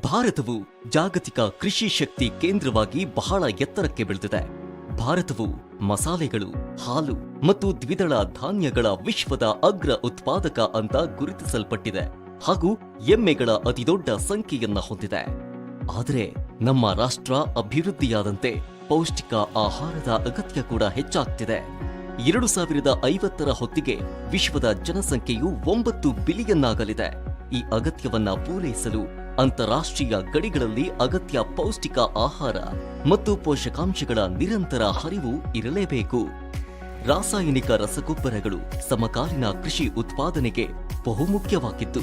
ಭಾರತವು ಜಾಗತಿಕ ಕೃಷಿ ಶಕ್ತಿ ಕೇಂದ್ರವಾಗಿ ಬಹಳ ಎತ್ತರಕ್ಕೆ ಬೆಳೆದಿದೆ. ಭಾರತವು ಮಸಾಲೆಗಳು, ಹಾಲು ಮತ್ತು ದ್ವಿದಳ ಧಾನ್ಯಗಳ ವಿಶ್ವದ ಅಗ್ರ ಉತ್ಪಾದಕ ಅಂತ ಗುರುತಿಸಲ್ಪಟ್ಟಿದೆ ಹಾಗೂ ಎಮ್ಮೆಗಳ ಅತಿದೊಡ್ಡ ಸಂಖ್ಯೆಯನ್ನ ಹೊಂದಿದೆ. ಆದರೆ ನಮ್ಮ ರಾಷ್ಟ್ರ ಅಭಿವೃದ್ಧಿಯಾದಂತೆ ಪೌಷ್ಟಿಕ ಆಹಾರದ ಅಗತ್ಯ ಕೂಡ ಹೆಚ್ಚಾಗ್ತಿದೆ. ಎರಡು ಸಾವಿರದ ಐವತ್ತರ ಹೊತ್ತಿಗೆ ವಿಶ್ವದ ಜನಸಂಖ್ಯೆಯು ಒಂಬತ್ತು ಬಿಲಿಯನ್ ಆಗಲಿದೆ. ಈ ಅಗತ್ಯವನ್ನ ಪೂರೈಸಲು ಅಂತಾರಾಷ್ಟ್ರೀಯ ಗಡಿಗಳಲ್ಲಿ ಅಗತ್ಯ ಪೌಷ್ಟಿಕ ಆಹಾರ ಮತ್ತು ಪೋಷಕಾಂಶಗಳ ನಿರಂತರ ಹರಿವು ಇರಲೇಬೇಕು. ರಾಸಾಯನಿಕ ರಸಗೊಬ್ಬರಗಳು ಸಮಕಾಲೀನ ಕೃಷಿ ಉತ್ಪಾದನೆಗೆ ಬಹುಮುಖ್ಯವಾಗಿದ್ದು,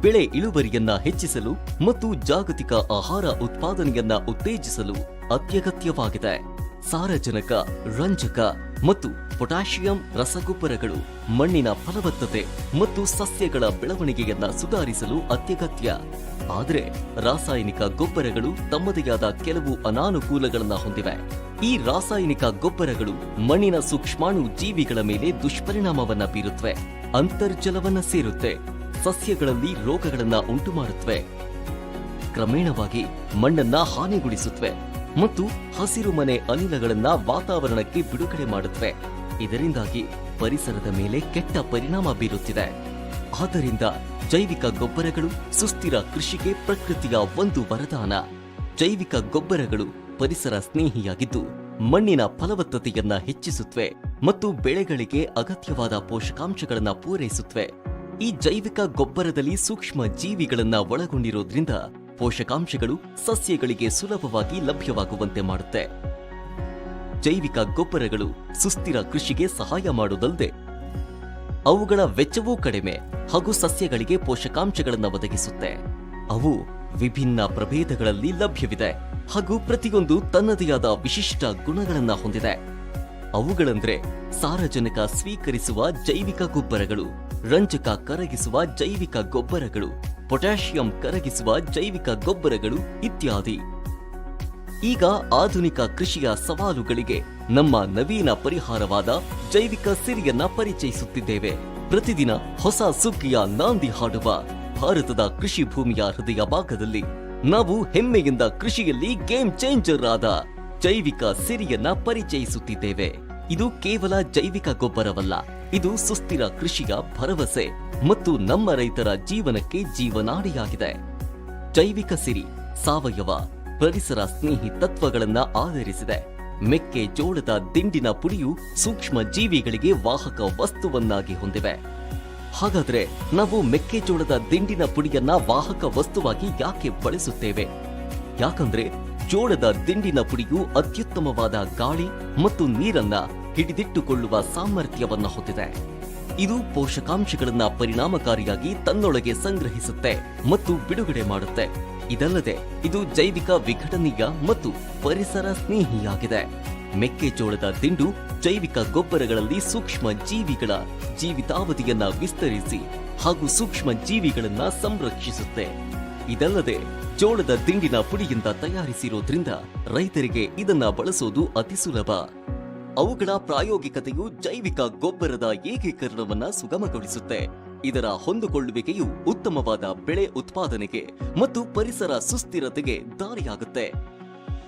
ಬೆಳೆ ಇಳುವರಿಯನ್ನ ಹೆಚ್ಚಿಸಲು ಮತ್ತು ಜಾಗತಿಕ ಆಹಾರ ಉತ್ಪಾದನೆಯನ್ನ ಉತ್ತೇಜಿಸಲು ಅತ್ಯಗತ್ಯವಾಗಿದೆ. ಸಾರಜನಕ, ರಂಜಕ ಮತ್ತು ಪೊಟ್ಯಾಷಿಯಂ ರಸಗೊಬ್ಬರಗಳು, ಮಣ್ಣಿನ ಫಲವತ್ತತೆ ಮತ್ತು ಸಸ್ಯಗಳ ಬೆಳವಣಿಗೆಯನ್ನ ಸುಧಾರಿಸಲು ಅತ್ಯಗತ್ಯ. ಆದರೆ ರಾಸಾಯನಿಕ ಗೊಬ್ಬರಗಳು ತಮ್ಮದೇ ಆದ ಕೆಲವು ಅನಾನುಕೂಲಗಳನ್ನು ಹೊಂದಿವೆ. ಈ ರಾಸಾಯನಿಕ ಗೊಬ್ಬರಗಳು ಮಣ್ಣಿನ ಸೂಕ್ಷ್ಮಾಣು ಜೀವಿಗಳ ಮೇಲೆ ದುಷ್ಪರಿಣಾಮವನ್ನ ಬೀರುತ್ತವೆ ಅಂತರ್ಜಲವನ್ನ ಸೇರುತ್ತೆ, ಸಸ್ಯಗಳಲ್ಲಿ ರೋಗಗಳನ್ನ ಉಂಟುಮಾಡುತ್ತವೆ ಕ್ರಮೇಣವಾಗಿ ಮಣ್ಣನ್ನ ಹಾನಿಗೊಳಿಸುತ್ತವೆ ಮತ್ತು ಹಸಿರು ಮನೆ ಅನಿಲಗಳನ್ನ ವಾತಾವರಣಕ್ಕೆ ಬಿಡುಗಡೆ ಮಾಡುತ್ತವೆ. ಇದರಿಂದಾಗಿ ಪರಿಸರದ ಮೇಲೆ ಕೆಟ್ಟ ಪರಿಣಾಮ ಬೀರುತ್ತಿದೆ. ಆದ್ದರಿಂದ ಜೈವಿಕ ಗೊಬ್ಬರಗಳು ಸುಸ್ಥಿರ ಕೃಷಿಗೆ ಪ್ರಕೃತಿಯ ಒಂದು ವರದಾನ. ಜೈವಿಕ ಗೊಬ್ಬರಗಳು ಪರಿಸರ ಸ್ನೇಹಿಯಾಗಿದ್ದು, ಮಣ್ಣಿನ ಫಲವತ್ತತೆಯನ್ನ ಹೆಚ್ಚಿಸುತ್ತವೆ ಮತ್ತು ಬೆಳೆಗಳಿಗೆ ಅಗತ್ಯವಾದ ಪೋಷಕಾಂಶಗಳನ್ನ ಪೂರೈಸುತ್ತವೆ. ಈ ಜೈವಿಕ ಗೊಬ್ಬರದಲ್ಲಿ ಸೂಕ್ಷ್ಮ ಜೀವಿಗಳನ್ನ ಒಳಗೊಂಡಿರೋದ್ರಿಂದ ಪೋಷಕಾಂಶಗಳು ಸಸ್ಯಗಳಿಗೆ ಸುಲಭವಾಗಿ ಲಭ್ಯವಾಗುವಂತೆ ಮಾಡುತ್ತೆ. ಜೈವಿಕ ಗೊಬ್ಬರಗಳು ಸುಸ್ಥಿರ ಕೃಷಿಗೆ ಸಹಾಯ ಮಾಡುವುದಲ್ಲದೆ ಅವುಗಳ ವೆಚ್ಚವೂ ಕಡಿಮೆ ಹಾಗೂ ಸಸ್ಯಗಳಿಗೆ ಪೋಷಕಾಂಶಗಳನ್ನು ಒದಗಿಸುತ್ತೆ. ಅವು ವಿಭಿನ್ನ ಪ್ರಭೇದಗಳಲ್ಲಿ ಲಭ್ಯವಿದೆ ಹಾಗೂ ಪ್ರತಿಯೊಂದು ತನ್ನದೇ ಆದ ವಿಶಿಷ್ಟ ಗುಣಗಳನ್ನು ಹೊಂದಿದೆ. ಅವುಗಳಂದ್ರೆ ಸಾರಜನಕ ಸ್ವೀಕರಿಸುವ ಜೈವಿಕ ಗೊಬ್ಬರಗಳು, ರಂಜಕ ಕರಗಿಸುವ ಜೈವಿಕ ಗೊಬ್ಬರಗಳು ಪೊಟ್ಯಾಷಿಯಂ ಕರಗಿಸುವ ಜೈವಿಕ ಗೊಬ್ಬರಗಳು ಇತ್ಯಾದಿ. ಈಗ ಆಧುನಿಕ ಕೃಷಿಯ ಸವಾಲುಗಳಿಗೆ ನಮ್ಮ ನವೀನ ಪರಿಹಾರವಾದ ಜೈವಿಕ ಸಿರಿಯನ್ನ ಪರಿಚಯಿಸುತ್ತಿದ್ದೇವೆ. ಪ್ರತಿದಿನ ಹೊಸ ಸುಗ್ಗಿಯ ನಾಂದಿ ಹಾಡುವ ಭಾರತದ ಕೃಷಿ ಭೂಮಿಯ ಹೃದಯ ಭಾಗದಲ್ಲಿ ನಾವು ಹೆಮ್ಮೆಯಿಂದ ಕೃಷಿಯಲ್ಲಿ ಗೇಮ್ ಚೇಂಜರ್ ಆದ ಜೈವಿಕ ಸಿರಿಯನ್ನ ಪರಿಚಯಿಸುತ್ತಿದ್ದೇವೆ. ಇದು ಕೇವಲ ಜೈವಿಕ ಗೊಬ್ಬರವಲ್ಲ ಇದು ಸುಸ್ಥಿರ ಕೃಷಿಯ ಭರವಸೆ ಮತ್ತು ನಮ್ಮ ರೈತರ ಜೀವನಕ್ಕೆ ಜೀವನಾಡಿಯಾಗಿದೆ. ಜೈವಿಕ ಸಿರಿ, ಸಾವಯವ, ಪರಿಸರ ಸ್ನೇಹಿ ತತ್ವಗಳನ್ನ ಆಧರಿಸಿದೆ. ಮೆಕ್ಕೆ ಜೋಳದ ದಿಂಡಿನ ಪುಡಿಯು ಸೂಕ್ಷ್ಮ ಜೀವಿಗಳಿಗೆ ವಾಹಕ ವಸ್ತುವನ್ನಾಗಿ ಹೊಂದಿವೆ. ಹಾಗಾದ್ರೆ ನಾವು ಮೆಕ್ಕೆಜೋಳದ ದಿಂಡಿನ ಪುಡಿಯನ್ನ ವಾಹಕ ವಸ್ತುವಾಗಿ ಯಾಕೆ ಬಳಸುತ್ತೇವೆ? ಯಾಕಂದ್ರೆ ಜೋಳದ ದಿಂಡಿನ ಪುಡಿಯು ಅತ್ಯುತ್ತಮವಾದ ಗಾಳಿ ಮತ್ತು ನೀರನ್ನ ಹಿಡಿದಿಟ್ಟುಕೊಳ್ಳುವ ಸಾಮರ್ಥ್ಯವನ್ನು ಹೊಂದಿದೆ ಇದು ಪೋಷಕಾಂಶಗಳನ್ನು ಪರಿಣಾಮಕಾರಿಯಾಗಿ ತನ್ನೊಳಗೆ ಸಂಗ್ರಹಿಸುತ್ತೆ ಮತ್ತು ಬಿಡುಗಡೆ ಮಾಡುತ್ತೆ. ಇದಲ್ಲದೆ, ಇದು ಜೈವಿಕ ವಿಘಟನೀಯ ಮತ್ತು ಪರಿಸರ ಸ್ನೇಹಿಯಾಗಿದೆ. ಮೆಕ್ಕೆಜೋಳದ ದಿಂಡು ಜೈವಿಕ ಗೊಬ್ಬರಗಳಲ್ಲಿ ಸೂಕ್ಷ್ಮ ಜೀವಿಗಳ ಜೀವಿತಾವಧಿಯನ್ನ ವಿಸ್ತರಿಸಿ ಹಾಗೂ ಸೂಕ್ಷ್ಮ ಜೀವಿಗಳನ್ನ ಸಂರಕ್ಷಿಸುತ್ತೆ. ಇದಲ್ಲದೆ, ಜೋಳದ ದಿಂಡಿನ ಪುಡಿಯಿಂದ ತಯಾರಿಸಿರೋದ್ರಿಂದ ರೈತರಿಗೆ ಇದನ್ನ ಬಳಸೋದು ಅತಿ ಸುಲಭ. ಅವುಗಳ ಪ್ರಾಯೋಗಿಕತೆಯು ಜೈವಿಕ ಗೊಬ್ಬರದ ಏಕೀಕರಣವನ್ನ ಸುಗಮಗೊಳಿಸುತ್ತೆ. ಇದರ ಹೊಂದಿಕೊಳ್ಳುವಿಕೆಯು ಉತ್ತಮವಾದ ಬೆಳೆ ಉತ್ಪಾದನೆಗೆ ಮತ್ತು ಪರಿಸರ ಸುಸ್ಥಿರತೆಗೆ ದಾರಿಯಾಗುತ್ತೆ.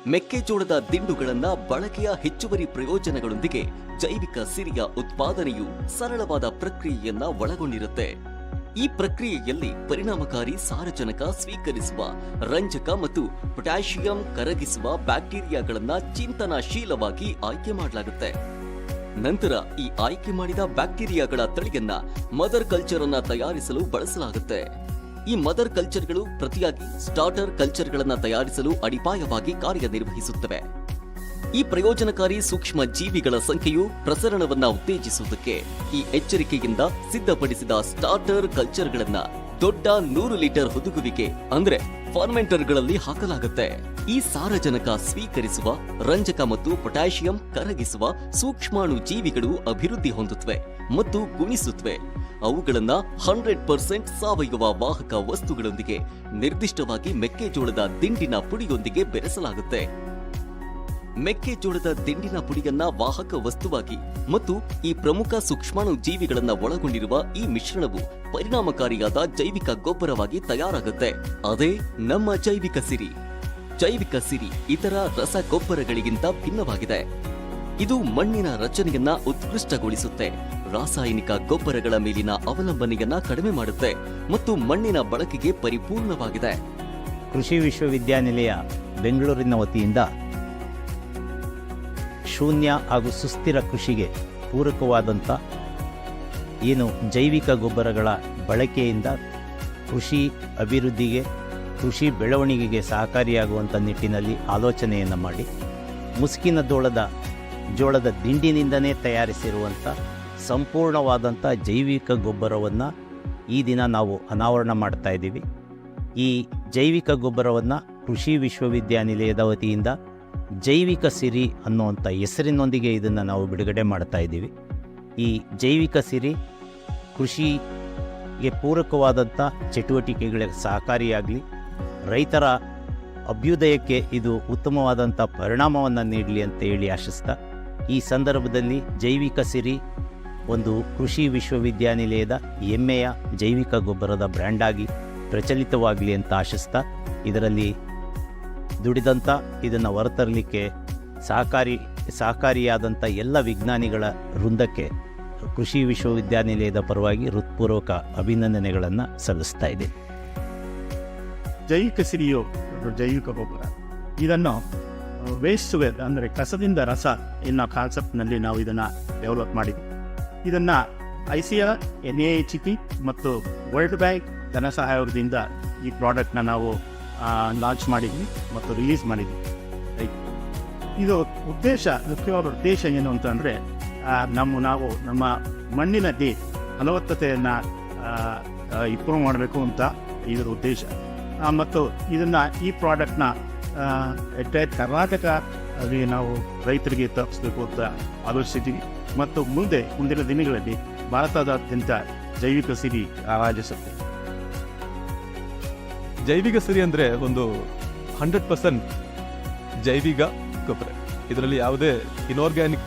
ಮೆಕ್ಕೆಜೋಳದ ದಿಂಡುಗಳನ್ನ ಬಳಕೆಯ ಹೆಚ್ಚುವರಿ ಪ್ರಯೋಜನಗಳೊಂದಿಗೆ ಜೈವಿಕ ಸಿರಿಯ ಉತ್ಪಾದನೆಯು ಸರಳವಾದ ಪ್ರಕ್ರಿಯೆಯನ್ನ ಒಳಗೊಂಡಿರುತ್ತೆ. ಈ ಪ್ರಕ್ರಿಯೆಯಲ್ಲಿ ಪರಿಣಾಮಕಾರಿ ಸಾರಜನಕ ಸ್ವೀಕರಿಸುವ, ರಂಜಕ ಮತ್ತು ಪೊಟ್ಯಾಷಿಯಂ ಕರಗಿಸುವ ಬ್ಯಾಕ್ಟೀರಿಯಾಗಳನ್ನ ಚಿಂತನಾಶೀಲವಾಗಿ ಆಯ್ಕೆ ಮಾಡಲಾಗುತ್ತೆ. ನಂತರ ಈ ಆಯ್ಕೆ ಮಾಡಿದ ಬ್ಯಾಕ್ಟೀರಿಯಾಗಳ ತಳಿಯನ್ನ ಮದರ್ ಕಲ್ಚರ್ ಅನ್ನ ತಯಾರಿಸಲು ಬಳಸಲಾಗುತ್ತೆ. ಈ ಮದರ್ ಕಲ್ಚರ್ಗಳು ಪ್ರತಿಯಾಗಿ ಸ್ಟಾರ್ಟರ್ ಕಲ್ಚರ್ಗಳನ್ನ ತಯಾರಿಸಲು ಅಡಿಪಾಯವಾಗಿ ಕಾರ್ಯನಿರ್ವಹಿಸುತ್ತವೆ. ಈ ಪ್ರಯೋಜನಕಾರಿ ಸೂಕ್ಷ್ಮ ಜೀವಿಗಳ ಸಂಖ್ಯೆಯು ಪ್ರಸರಣವನ್ನ ಉತ್ತೇಜಿಸುವುದಕ್ಕೆ ಈ ಎಚ್ಚರಿಕೆಯಿಂದ ಸಿದ್ಧಪಡಿಸಿದ ಸ್ಟಾರ್ಟರ್ ಕಲ್ಚರ್ಗಳನ್ನ ದೊಡ್ಡ ನೂರು ಲೀಟರ್ ಹುದುಗುವಿಕೆ, ಅಂದ್ರೆ ಫಾರ್ಮೆಂಟರ್ಗಳಲ್ಲಿ ಹಾಕಲಾಗುತ್ತೆ. ಈ ಸಾರಜನಕ ಸ್ವೀಕರಿಸುವ, ರಂಜಕ ಮತ್ತು ಪೊಟ್ಯಾಷಿಯಂ ಕರಗಿಸುವ ಸೂಕ್ಷ್ಮಾಣು ಜೀವಿಗಳು ಅಭಿವೃದ್ಧಿ ಹೊಂದುತ್ತವೆ ಮತ್ತು ಗುಣಿಸುತ್ತವೆ ಅವುಗಳನ್ನ ಹಂಡ್ರೆಡ್ ಪರ್ಸೆಂಟ್ ಸಾವಯವ ವಾಹಕ ವಸ್ತುಗಳೊಂದಿಗೆ ನಿರ್ದಿಷ್ಟವಾಗಿ ಮೆಕ್ಕೆಜೋಳದ ದಿಂಡಿನ ಪುಡಿಯೊಂದಿಗೆ ಬೆರೆಸಲಾಗುತ್ತೆ. ಮೆಕ್ಕೆಜೋಳದ ದಿಂಡಿನ ಪುಡಿಯನ್ನ ವಾಹಕ ವಸ್ತುವಾಗಿ ಮತ್ತು ಈ ಪ್ರಮುಖ ಸೂಕ್ಷ್ಮಾಣು ಜೀವಿಗಳನ್ನ ಒಳಗೊಂಡಿರುವ ಈ ಮಿಶ್ರಣವು ಪರಿಣಾಮಕಾರಿಯಾದ ಜೈವಿಕ ಗೊಬ್ಬರವಾಗಿ ತಯಾರಾಗುತ್ತೆ. ಅದೇ ನಮ್ಮ ಜೈವಿಕ ಸಿರಿ. ಜೈವಿಕ ಸಿರಿ ಇತರ ರಸಗೊಬ್ಬರಗಳಿಗಿಂತ ಭಿನ್ನವಾಗಿದೆ. ಇದು ಮಣ್ಣಿನ ರಚನೆಯನ್ನ ಉತ್ಕೃಷ್ಟಗೊಳಿಸುತ್ತೆ. ರಾಸಾಯನಿಕ ಗೊಬ್ಬರಗಳ ಮೇಲಿನ ಅವಲಂಬನೆಯನ್ನ ಕಡಿಮೆ ಮಾಡುತ್ತೆ ಮತ್ತು ಮಣ್ಣಿನ ಬಳಕೆಗೆ ಪರಿಪೂರ್ಣವಾಗಿದೆ. ಕೃಷಿ ವಿಶ್ವವಿದ್ಯಾನಿಲಯ ಬೆಂಗಳೂರಿನ ವತಿಯಿಂದ ಶೂನ್ಯ ಹಾಗೂ ಸುಸ್ಥಿರ ಕೃಷಿಗೆ ಪೂರಕವಾದಂಥ ಏನು ಜೈವಿಕ ಗೊಬ್ಬರಗಳ ಬಳಕೆಯಿಂದ ಕೃಷಿ ಅಭಿವೃದ್ಧಿಗೆ, ಕೃಷಿ ಬೆಳವಣಿಗೆಗೆ ಸಹಕಾರಿಯಾಗುವಂಥ ನಿಟ್ಟಿನಲ್ಲಿ ಆಲೋಚನೆಯನ್ನು ಮಾಡಿ, ಮುಸುಕಿನ ಜೋಳದ ಜೋಳದ ದಿಂಡಿನಿಂದನೇ ತಯಾರಿಸಿರುವಂಥ ಸಂಪೂರ್ಣವಾದಂಥ ಜೈವಿಕ ಗೊಬ್ಬರವನ್ನು ಈ ದಿನ ನಾವು ಅನಾವರಣ ಮಾಡ್ತಾ ಇದ್ದೀವಿ. ಈ ಜೈವಿಕ ಗೊಬ್ಬರವನ್ನು ಕೃಷಿ ವಿಶ್ವವಿದ್ಯಾನಿಲಯದ ವತಿಯಿಂದ ಜೈವಿಕ ಸಿರಿ ಅನ್ನುವಂಥ ಹೆಸರಿನೊಂದಿಗೆ ಇದನ್ನು ನಾವು ಬಿಡುಗಡೆ ಮಾಡ್ತಾ ಇದ್ದೀವಿ. ಈ ಜೈವಿಕ ಸಿರಿ ಕೃಷಿಗೆ ಪೂರಕವಾದಂಥ ಚಟುವಟಿಕೆಗಳಿಗೆ ಸಹಕಾರಿಯಾಗಲಿ, ರೈತರ ಅಭ್ಯುದಯಕ್ಕೆ ಇದು ಉತ್ತಮವಾದಂಥ ಪರಿಣಾಮವನ್ನು ನೀಡಲಿ ಅಂತ ಹೇಳಿ ಆಶಿಸ್ತಾ, ಈ ಸಂದರ್ಭದಲ್ಲಿ ಜೈವಿಕ ಸಿರಿ ಒಂದು ಕೃಷಿ ವಿಶ್ವವಿದ್ಯಾನಿಲಯದ ಹೆಮ್ಮೆಯ ಜೈವಿಕ ಗೊಬ್ಬರದ ಬ್ರ್ಯಾಂಡಾಗಿ ಪ್ರಚಲಿತವಾಗಲಿ ಅಂತ ಆಶಿಸ್ತಾ, ಇದರಲ್ಲಿ ದುಡಿದಂಥ ಇದನ್ನು ಹೊರತರಲಿಕ್ಕೆ ಸಹಕಾರಿ ಸಹಕಾರಿಯಾದಂಥ ಎಲ್ಲ ವಿಜ್ಞಾನಿಗಳ ವೃಂದಕ್ಕೆ ಕೃಷಿ ವಿಶ್ವವಿದ್ಯಾನಿಲಯದ ಪರವಾಗಿ ಹೃತ್ಪೂರ್ವಕ ಅಭಿನಂದನೆಗಳನ್ನು ಸಲ್ಲಿಸ್ತಾ ಇದೆ ಜೈವಿಕ ಸಿರಿಯು ಜೈವಿಕ ಗೊಬ್ಬರ. ಇದನ್ನು ವೇಸ್ಟ್ ಅಂದರೆ ಕಸದಿಂದ ರಸ ಎನ್ನೋ ಕಾನ್ಸೆಪ್ಟ್ನಲ್ಲಿ ನಾವು ಇದನ್ನು ಡೆವಲಪ್ ಮಾಡಿದ್ವಿ ಇದನ್ನು I C R N A H P ಮತ್ತು ವರ್ಲ್ಡ್ ಬ್ಯಾಂಕ್ ಧನ ಸಹಾಯದಿಂದ ಈ ಪ್ರಾಡಕ್ಟ್ನ ನಾವು ಲಾಂಚ್ ಮಾಡಿದ್ವಿ ಮತ್ತು ರಿಲೀಸ್ ಮಾಡಿದ್ವಿ. ರೈಟ್. ಇದು ಉದ್ದೇಶ, ಮುಖ್ಯವಾದ ಉದ್ದೇಶ ಏನು ಅಂತಂದರೆ ನಮ್ಮ ನಾವು ನಮ್ಮ ಮಣ್ಣಿನಲ್ಲಿ ಫಲವತ್ತತೆಯನ್ನು ಇಂಪ್ರೂವ್ ಮಾಡಬೇಕು ಅಂತ ಇದರ ಉದ್ದೇಶ. ಮತ್ತು ಇದನ್ನು ಈ ಪ್ರಾಡಕ್ಟ್ನ ಕರ್ನಾಟಕ ಅಲ್ಲಿ ನಾವು ರೈತರಿಗೆ ತಪ್ಪಿಸ್ಬೇಕು ಅಂತ ಆಲೋಚಿಸಿದ್ದೀವಿ ಮತ್ತು ಮುಂದೆ, ಮುಂದಿನ ದಿನಗಳಲ್ಲಿ ಭಾರತದಾದ್ಯಂತ ಜೈವಿಕ ಸಿರಿ ರಾಜಿಸುತ್ತೆ ಜೈವಿಕ ಸಿರಿ ಅಂದರೆ ಒಂದು ಹಂಡ್ರೆಡ್ ಪರ್ಸೆಂಟ್ ಜೈವಿಕ ಗೊಬ್ಬರ. ಇದರಲ್ಲಿ ಯಾವುದೇ ಇನ್ಆರ್ಗ್ಯಾನಿಕ್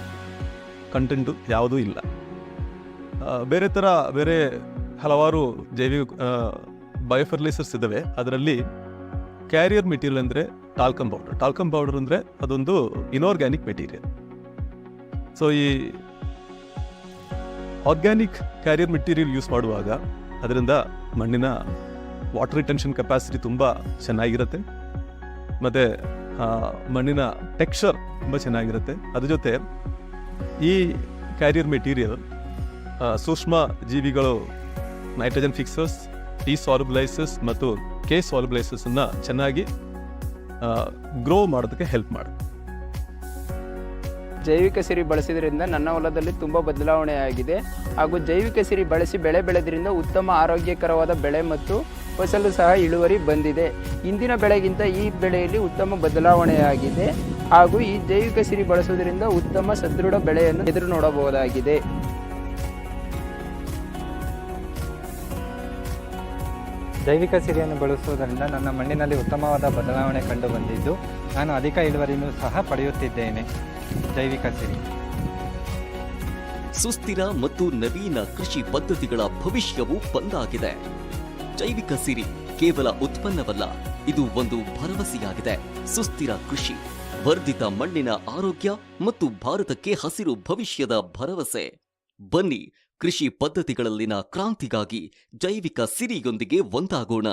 ಕಂಟೆಂಟು ಯಾವುದೂ ಇಲ್ಲ. ಬೇರೆ ಥರ ಬೇರೆ ಹಲವಾರು ಜೈವಿಕ ಬಯೋಫರ್ಲೈಸರ್ಸ್ ಇದ್ದಾವೆ. ಅದರಲ್ಲಿ ಕ್ಯಾರಿಯರ್ ಮೆಟೀರಿಯಲ್ ಅಂದರೆ ಟಾಲ್ಕಮ್ ಪೌಡರ್ ಟಾಲ್ಕಮ್ ಪೌಡರ್ ಅಂದರೆ ಅದೊಂದು ಇನ್ಆರ್ಗ್ಯಾನಿಕ್ ಮೆಟೀರಿಯಲ್ ಸೊ ಈ ಆರ್ಗ್ಯಾನಿಕ್ ಕ್ಯಾರಿಯರ್ ಮೆಟೀರಿಯಲ್ ಯೂಸ್ ಮಾಡುವಾಗ ಅದರಿಂದ ಮಣ್ಣಿನ ವಾಟರ್ ರಿಟೆನ್ಷನ್ ಕೆಪಾಸಿಟಿ ತುಂಬ ಚೆನ್ನಾಗಿರುತ್ತೆ. ಮತ್ತು ಮಣ್ಣಿನ ಟೆಕ್ಸ್ಚರ್ ತುಂಬ ಚೆನ್ನಾಗಿರುತ್ತೆ. ಅದ್ರ ಜೊತೆ ಈ ಕ್ಯಾರಿಯರ್ ಮೆಟೀರಿಯಲ್ ಸೂಕ್ಷ್ಮ ಜೀವಿಗಳು ನೈಟ್ರೋಜನ್ ಫಿಕ್ಸಸ್ ಟಿ ಸಾಲ್ಬ್ಲೈಸಸ್ ಮತ್ತು ಕೆ ಸಾಲ್ಬಲೈಸಸ್ಸನ್ನು ಚೆನ್ನಾಗಿ ಗ್ರೋ ಮಾಡೋದಕ್ಕೆ ಹೆಲ್ಪ್ ಮಾಡುತ್ತೆ ಜೈವಿಕ ಸಿರಿ ಬಳಸಿದ್ರಿಂದ ನನ್ನ ಹೊಲದಲ್ಲಿ ತುಂಬ ಬದಲಾವಣೆ ಆಗಿದೆ ಹಾಗೂ ಜೈವಿಕ ಸಿರಿ ಬಳಸಿ ಬೆಳೆ ಬೆಳೆದ್ರಿಂದ ಉತ್ತಮ ಆರೋಗ್ಯಕರವಾದ ಬೆಳೆ ಮತ್ತು ಫಸಲು ಸಹ ಇಳುವರಿ ಬಂದಿದೆ. ಇಂದಿನ ಬೆಳೆಗಿಂತ ಈ ಬೆಳೆಯಲ್ಲಿ ಉತ್ತಮ ಬದಲಾವಣೆಯಾಗಿದೆ ಹಾಗೂ ಈ ಜೈವಿಕ ಸಿರಿ ಬಳಸುವುದರಿಂದ ಉತ್ತಮ ಸದೃಢ ಬೆಳೆಯನ್ನು ಎದುರು ನೋಡಬಹುದಾಗಿದೆ. ಜೈವಿಕ ಸಿರಿಯನ್ನು ಬಳಸುವುದರಿಂದ ನನ್ನ ಮಣ್ಣಿನಲ್ಲಿ ಉತ್ತಮವಾದ ಬದಲಾವಣೆ ಕಂಡು ಬಂದಿದ್ದು ನಾನು ಅಧಿಕ ಇಳುವರಿಯನ್ನು ಸಹ ಪಡೆಯುತ್ತಿದ್ದೇನೆ. ಜೈವಿಕ ಸಿರಿ. ಸುಸ್ಥಿರ ಮತ್ತು ನವೀನ ಕೃಷಿ ಪದ್ಧತಿಗಳ ಭವಿಷ್ಯವು ಬಂದಾಗಿದೆ. ಜೈವಿಕ ಸಿರಿ ಕೇವಲ ಉತ್ಪನ್ನವಲ್ಲ, ಇದು ಒಂದು ಭರವಸೆಯಾಗಿದೆ. ಸುಸ್ಥಿರ ಕೃಷಿ, ವರ್ಧಿತ ಮಣ್ಣಿನ ಆರೋಗ್ಯ ಮತ್ತು ಭಾರತಕ್ಕೆ ಹಸಿರು ಭವಿಷ್ಯದ ಭರವಸೆ. ಬನ್ನಿ, ಕೃಷಿ ಪದ್ಧತಿಗಳಲ್ಲಿನ ಕ್ರಾಂತಿಗಾಗಿ ಜೈವಿಕ ಸಿರಿಯೊಂದಿಗೆ ಒಂದಾಗೋಣ.